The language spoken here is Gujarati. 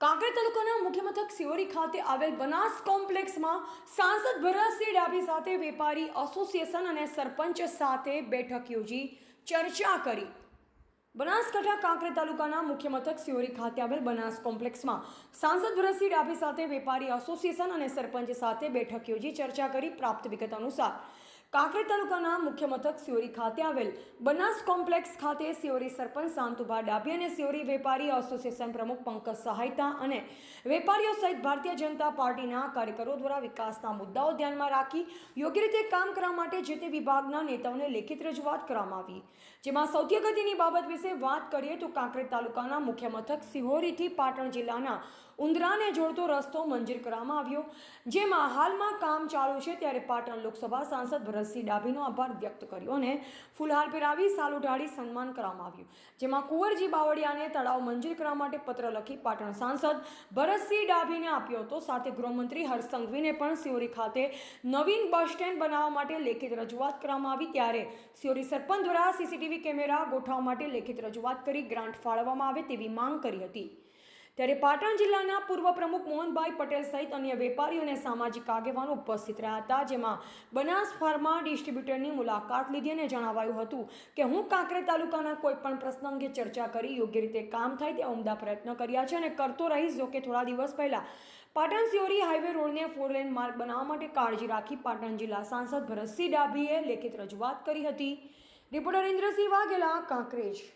કાંકરેજ તાલુકાના મુખ્ય મથક સિયોરી ખાતે આવેલ બનાસ કોમ્પ્લેક્સમાં સાંસદ ભરતસિંહ ડાભી સાથે વેપારી એસોસિએશન અને સરપંચ સાથે બેઠક યોજી ચર્ચા કરી. બનાસકાંઠા કાંકરેજ તાલુકાના મુખ્ય મથક સિયોરી ખાતે આવેલ બનાસ કોમ્પ્લેક્સમાં સાંસદ ભરતસિંહ ડાભી સાથે વેપારી એસોસિએશન અને સરપંચ સાથે બેઠક યોજી ચર્ચા કરી પ્રાપ્ત વિગત અનુસાર કાંકરેજ તાલુકાના મુખ્ય મથક સિયોરી ખાતે આવેલ બનાસ કોમ્પ્લેક્સ ખાતે સિયોરી સરપંચ શાંતુભા ડાભી અને સિયોરી વેપારી એસોસિએશન પ્રમુખ પંકજ સહાયતા અને વેપારીઓ સહિત ભારતીય જનતા પાર્ટીના કાર્યકરો દ્વારા વિકાસના મુદ્દાઓ ધ્યાનમાં રાખી યોગ્ય રીતે કામ કરવા માટે જે તે વિભાગના નેતાઓને લેખિત રજૂઆત કરવામાં આવી. જેમાં સૌથી અગત્યની બાબત વિશે વાત કરીએ તો કાંકરેજ તાલુકાના મુખ્ય મથક સિહોરીથી પાટણ જિલ્લાના ઉંદરાને જોડતો રસ્તો મંજૂર કરવામાં આવ્યો. જેમાં હાલમાં કામ ચાલુ છે ત્યારે પાટણ લોકસભા સાંસદ ભરતસિંહ ડાભીનો આભાર વ્યક્ત કર્યો અને ફુલહાર પહેરાવી સાલ ઉઢાડી સન્માન કરવામાં આવ્યું. જેમાં કુંવરજી બાવળિયાને તળાવ મંજૂર કરવા માટે પત્ર લખી પાટણ સાંસદ ભરતસિંહ ડાભીને આપ્યો હતો. સાથે ગૃહમંત્રી હર્ષ સંઘવીને પણ સિયોરી ખાતે નવીન બસ સ્ટેન્ડ બનાવવા માટે લેખિત રજૂઆત કરવામાં આવી. ત્યારે સિયોરી સરપંચ દ્વારા સીસીટીવી કેમેરા ગોઠવવા માટે લેખિત રજૂઆત કરી ગ્રાન્ટ ફાળવવામાં આવે તેવી માંગ કરી હતી. ત્યારે પાટણ જિલ્લાના પૂર્વ પ્રમુખ મોહનભાઈ પટેલ સહિત અન્ય વેપારીઓ અને સામાજિક આગેવાનો ઉપસ્થિત રહ્યા હતા, જેમાં બનાસ ફાર્મા ડિસ્ટ્રીબ્યુટરની મુલાકાત લીધી અને જણાવાયું હતું કે હું કાંકરે તાલુકાના કોઈ પણ પ્રશ્ન અંગે ચર્ચા કરી યોગ્ય રીતે કામ થાય તે ઉમદા પ્રયત્ન કર્યા છે અને કરતો રહીશ, જો કે થોડા દિવસ પહેલા પાટણ સિયોરી હાઈવે રોડને ફોર લેન માર્ગ બનાવવા માટે કાળજી રાખી પાટણ જિલ્લા સાંસદ ભરતસિંહ ડાભીએ લેખિત રજૂઆત કરી હતી. રિપોર્ટર ઇન્દ્રસિંહ વાઘેલા, કાંકરેજ.